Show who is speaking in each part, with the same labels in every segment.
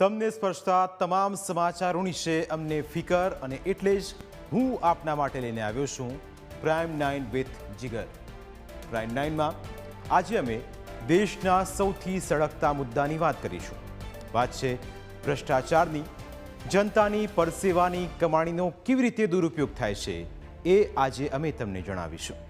Speaker 1: તમને સ્પર્શતા તમામ સમાચારોની છે અમને ફિકર અને એટલે જ હું આપના માટે લઈને આવ્યો છું prime nine with Jigar prime નાઇનમાં આજે અમે દેશના સૌથી સળગતા મુદ્દાની વાત કરીશું. વાત છે ભ્રષ્ટાચારની, જનતાની પરસેવાની કમાણીનો કેવી રીતે દુરુપયોગ થાય છે એ આજે અમે તમને જણાવીશું.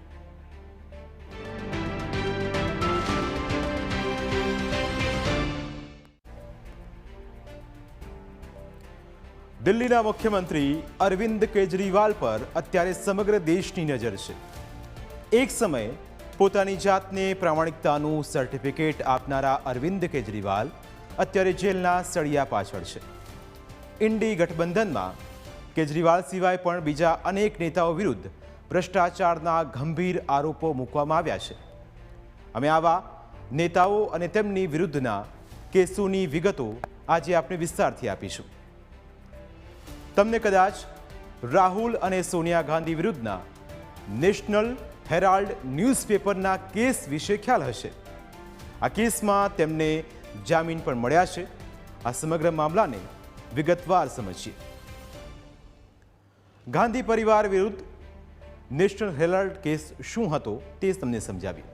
Speaker 1: દિલ્હીના મુખ્યમંત્રી અરવિંદ કેજરીવાલ પર અત્યારે સમગ્ર દેશની નજર છે. એક સમયે પોતાની જાતને પ્રામાણિકતાનું સર્ટિફિકેટ આપનારા અરવિંદ કેજરીવાલ અત્યારે જેલના સળિયા પાછળ છે. ઇન્ડી ગઠબંધનમાં કેજરીવાલ સિવાય પણ બીજા અનેક નેતાઓ વિરુદ્ધ ભ્રષ્ટાચારના ગંભીર આરોપો મૂકવામાં આવ્યા છે. અમે આવા નેતાઓ અને તેમની વિરુદ્ધના કેસોની વિગતો આજે આપણે વિસ્તારથી આપીશું. તમને કદાચ રાહુલ અને સોનિયા ગાંધી વિરુદ્ધના નેશનલ હેરાલ્ડ ન્યૂઝપેપરના કેસ વિશે ખ્યાલ હશે. આ કેસમાં તેમને જામીન પણ મળ્યા છે. આ સમગ્ર મામલાને વિગતવાર સમજીએ. ગાંધી પરિવાર વિરુદ્ધ નેશનલ હેરાલ્ડ કેસ શું હતો તે તમને સમજાવી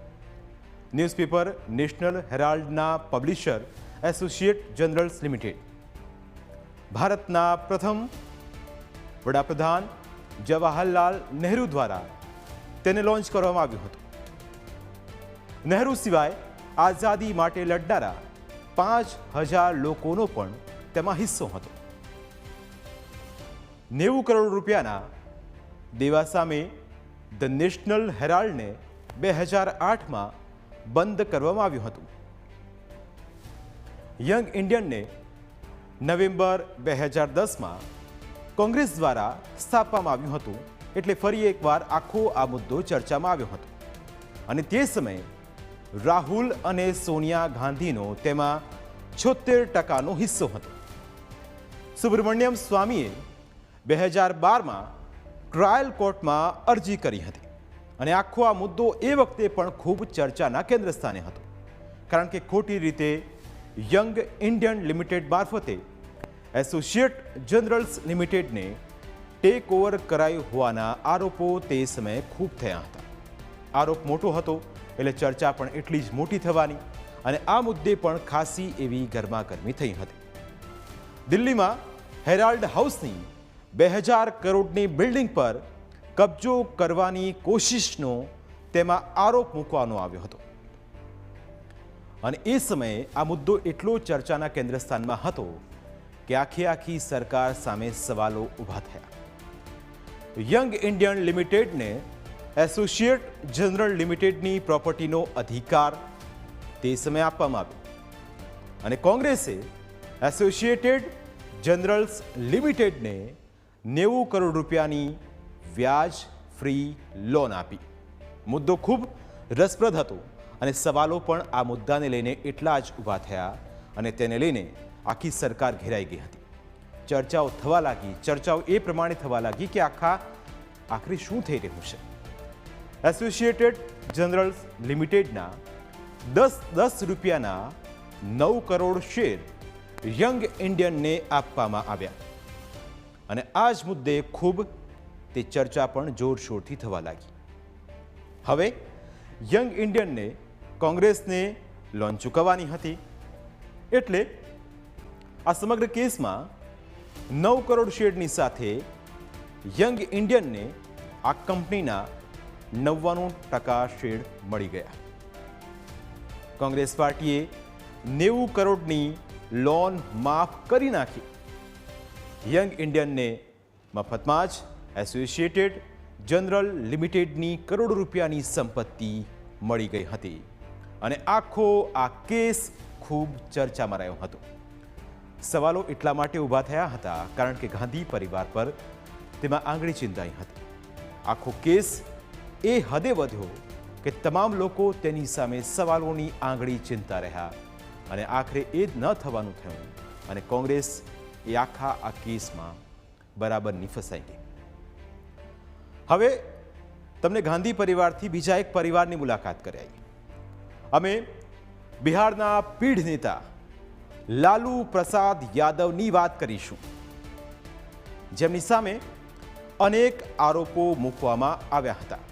Speaker 1: ન્યૂઝપેપર નેશનલ હેરાલ્ડના પબ્લિશર એસોસિએટ જનરલ્સ લિમિટેડ. ભારતના પ્રથમ વડાપ્રધાન જવાહરલાલ નહેરુ દ્વારા તેને લોન્ચ કરવામાં આવ્યું હતું. નહેરુ સિવાય આઝાદી માટે લડનારા પાંચ હજાર લોકોનો પણ તેમાં હિસ્સો હતો. નેવું કરોડ રૂપિયાના દેવા સામે ધ નેશનલ હેરાલ્ડને બે હજાર આઠમાં બંધ કરવામાં આવ્યું હતું. યંગ ઇન્ડિયનને નવેમ્બર બે હજાર દસમાં કોંગ્રેસ દ્વારા સ્થાપવામાં આવ્યું હતું એટલે ફરી એકવાર આખો આ મુદ્દો ચર્ચામાં આવ્યો હતો. અને તે સમયે રાહુલ અને સોનિયા ગાંધીનો તેમાં છોતેર ટકાનો હિસ્સો હતો. સુબ્રમણ્યમ સ્વામીએ બે હજાર બારમાં ટ્રાયલ કોર્ટમાં અરજી કરી હતી અને આખો આ મુદ્દો એ વખતે પણ ખૂબ ચર્ચાના કેન્દ્ર સ્થાને હતો. કારણ કે ખોટી રીતે યંગ ઇન્ડિયન લિમિટેડ મારફતે એસોસિએટ જનરલ્સ લિમિટેડને ટેક ઓવર કરાયું હોવાના આરોપો તે સમયે ખૂબ થયા હતા. આરોપ મોટો હતો, એટલે ચર્ચા પણ એટલી જ મોટી થવાની અને આ મુદ્દે પણ ખાસી એવી ગરમાગરમી થઈ હતી. દિલ્હીમાં હેરાલ્ડ હાઉસની બે હજાર કરોડની બિલ્ડિંગ પર કબજો કરવાની કોશિશનો તેમાં આરોપ મૂકવાનો આવ્યો હતો. અને એ સમયે આ મુદ્દો એટલો ચર્ચાના કેન્દ્ર સ્થાનમાં હતો કે આખી આખી સરકાર સામે સવાલો ઊભા થયા. યંગ ઇન્ડિયન લિમિટેડને એસોસિએટ જનરલ લિમિટેડની પ્રોપર્ટીનો અધિકાર તે સમયે આપવામાં આવ્યો. અને કોંગ્રેસે એસોસિએટેડ જનરલ્સ લિમિટેડને નેવું કરોડ રૂપિયાની વ્યાજ ફ્રી લોન આપી. મુદ્દો ખૂબ રસપ્રદ હતો. અને સવાલો પણ આ મુદ્દાને લઈને એટલા જ ઊભા થયા અને તેને લઈને આખી સરકાર ઘેરાઈ ગઈ હતી. ચર્ચાઓ થવા લાગી, ચર્ચાઓ એ પ્રમાણે થવા લાગી કે આખા, આખરે શું થઈ રહ્યું છે? એસોસિએટેડ જનરલ્સ લિમિટેડના દસ દસ રૂપિયાના નવ કરોડ શેર યંગ ઇન્ડિયનને આપવામાં આવ્યા. અને આ જ મુદ્દે ખૂબ તે ચર્ચા પણ જોરશોરથી થવા લાગી. હવે યંગ ઇન્ડિયનને કોંગ્રેસને લોન ચૂકવવાની હતી. એટલે આ સમગ્ર કેસમાં નવ કરોડ શેરની સાથે યંગ ઇન્ડિયનને આ કંપનીના નવ્વાણું ટકા શેર મળી ગયા. કોંગ્રેસ પાર્ટીએ નેવું કરોડની લોન માફ કરી નાખી. યંગ ઇન્ડિયનને મફતમાં જ એસોસિએટેડ જનરલ લિમિટેડની કરોડો રૂપિયાની સંપત્તિ મળી ગઈ હતી. અને આખો આ કેસ ખૂબ ચર્ચામાં રહ્યો હતો. સવાલો એટલા માટે ઊભા થયા હતા કારણ કે ગાંધી પરિવાર પર તેમાં આંગળી ચિંતાઈ હતી. આખો કેસ એ હદે વધ્યો કે તમામ લોકો તેની સામે સવાલોની આંગળી ચિંતા રહ્યા અને આખરે એ જ ન થવાનું થયું અને કોંગ્રેસ એ આખા આ કેસમાં બરાબરની ફસાઈ ગઈ. હવે, તમને ગાંધી પરિવારથી બીજા એક પરિવારની મુલાકાત કરાઈ અમે બિહારના પીઢ નેતા લાલુ પ્રસાદ યાદવની વાત કરીશું. જેમની સામે અનેક આરોપો મૂકવામાં આવ્યા હતા.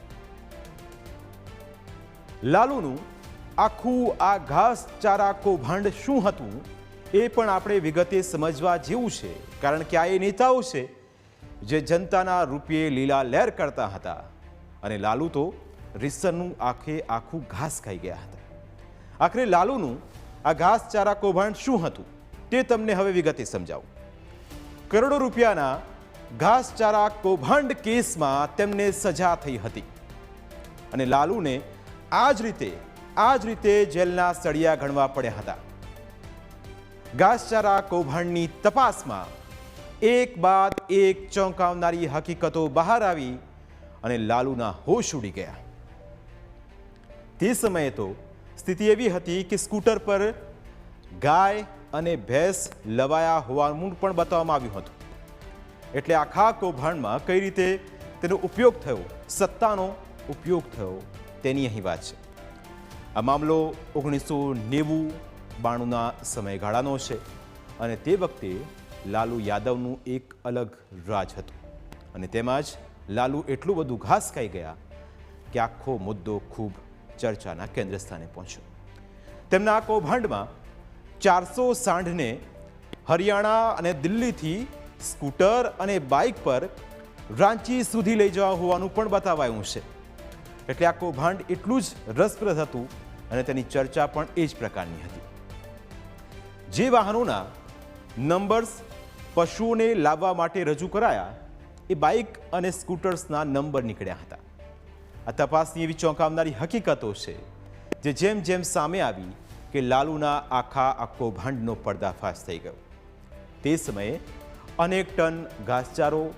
Speaker 1: લાલુનું આખું આ ઘાસચારા કૌભાંડ શું હતું એ પણ આપણે વિગતે સમજવા જેવું છે, કારણ કે આ એ નેતાઓ છે જે જનતાના રૂપિયે લીલા લહેર કરતા હતા અને લાલુ તો રિસનનું આખે આખું ઘાસ ખાઈ ગયા હતા. આખરે લાલુનું આ ઘાસચારા કૌભાંડ શું હતું તે તમને હવે વિગતે સમજાવું. કરોડો રૂપિયાના ઘાસચારા કૌભાંડ કેસમાં તેમને સજા થઈ હતી. અને લાલુને આ જ રીતે આ જ રીતે જેલના સળિયા ગણવા પડ્યા હતા. ઘાસચારા કૌભાંડની તપાસમાં એક બાદ એક ચોંકાવનારી હકીકતો બહાર આવી અને લાલુના હોશ ઉડી ગયા. તે સમયે તો સ્થિતિ એવી હતી કે સ્કૂટર પર ગાય અને ભેંસ લવાયા હોવાનું પણ બતાવવામાં આવ્યું હતું. એટલે આખા કૌભાંડમાં કઈ રીતે તેનો ઉપયોગ થયો, સત્તાનો ઉપયોગ થયો, તેની અહીં વાત છે. આ મામલો ઓગણીસો નેવું બાણુંના સમયગાળાનો છે અને તે વખતે લાલુ યાદવનું એક અલગ રાજ હતું. અને તેમાં જ લાલુ એટલું બધું ઘાસ ખાઈ ગયા કે આખો મુદ્દો ખૂબ ચર્ચાના કેન્દ્ર સ્થાને પહોંચ્યો. તેમના આ કૌભાંડમાં ચારસો સાંઢને હરિયાણા અને દિલ્હીથી સ્કૂટર અને બાઇક પર રાંચી સુધી લઈ જવા હોવાનું પણ બતાવાયું છે. એટલે આ કૌભાંડ એટલું જ રસપ્રદ હતું અને તેની ચર્ચા પણ એ જ પ્રકારની હતી. જે વાહનોના નંબર્સ પશુઓને લાવવા માટે રજૂ કરાયા, એ બાઇક અને સ્કૂટર્સના નંબર નીકળ્યા હતા. આ તપાસની એવી ચોંકાવનારી હકીકતો છે જે જેમ જેમ સામે આવી કે લાલુના આખા આ કૌભાંડનો પર્દાફાશ થઈ ગયો. તે સમયે અનેક ટન ઘાસચારો,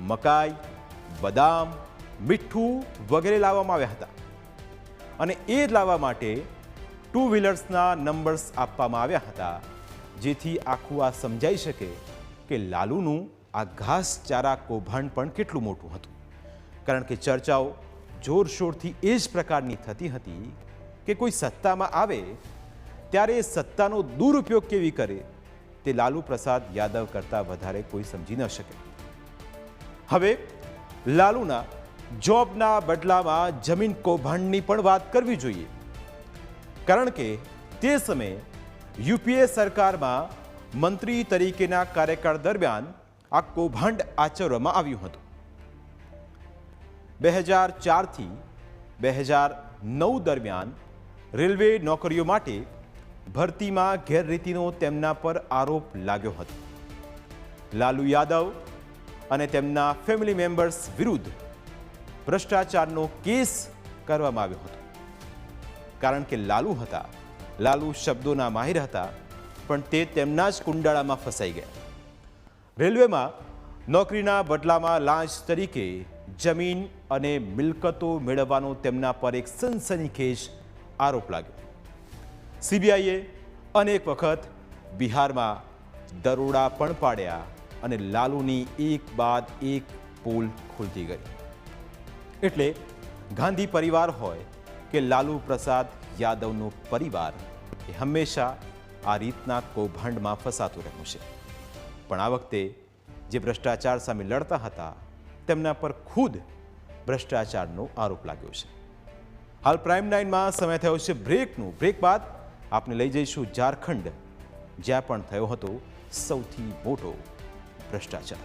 Speaker 1: મકાઈ, બદામ, મીઠું વગેરે લાવવામાં આવ્યા હતા. અને એ લાવવા માટે ટુ વ્હીલર્સના નંબર્સ આપવામાં આવ્યા હતા, જેથી આખું આ સમજાઈ શકે કે લાલુનું આ ઘાસચારા કૌભાંડ પણ કેટલું મોટું હતું. કારણ કે ચર્ચાઓ જોરશોરથી એ જ પ્રકારની થતી હતી કે કોઈ સત્તામાં આવે ત્યારે એ સત્તાનો દુરુપયોગ કેવી કરે તે લાલુ પ્રસાદ યાદવ કરતાં વધારે કોઈ સમજી ન શકે. હવે લાલુના જોબના બદલામાં જમીન કૌભાંડની પણ વાત કરવી જોઈએ. કારણ કે તે સમયે યુપીએ સરકારમાં મંત્રી તરીકેના કાર્યકાળ દરમિયાન આ કૌભાંડ આચરવામાં આવ્યું હતું. બે હજાર ચારથી બે હજાર નવ દરમિયાન રેલવે નોકરીઓ માટે ભરતીમાં ગેરરીતિનો તેમના પર આરોપ લાગ્યો હતો. લાલુ યાદવ અને તેમના ફેમિલી મેમ્બર્સ વિરુદ્ધ ભ્રષ્ટાચારનો કેસ કરવામાં આવ્યો હતો. કારણ કે લાલુ હતા, લાલુ શબ્દોના માહિર હતા, પણ તે તેમના જ કુંડાળામાં ફસાઈ ગયા. રેલવેમાં નોકરીના બદલામાં લાંચ તરીકે જમીન અને મિલકતો મેળવવાનો તેમના પર એક સનસનીખેજ આરોપ લાગ્યો. સીબીઆઈએ અનેક વખત બિહારમાં દરોડા પણ પાડ્યા અને લાલુની એક બાદ એક પોલ ખુલતી ગઈ. એટલે ગાંધી પરિવાર હોય કે લાલુ પ્રસાદ યાદવનો પરિવાર, એ હંમેશા આ રીતના કૌભાંડમાં ફસાતું રહ્યું છે. પણ આ વખતે જે ભ્રષ્ટાચાર સામે લડતા હતા તેમના પર ખુદ ભ્રષ્ટાચારનો આરોપ લાગ્યો છે. હાલ પ્રાઇમ નાઇનમાં સમય થયો છે બ્રેકનું. બ્રેક બાદ આપને લઈ જઈશું ઝારખંડ, જ્યાં પણ થયો હતો સૌથી મોટો ભ્રષ્ટાચાર.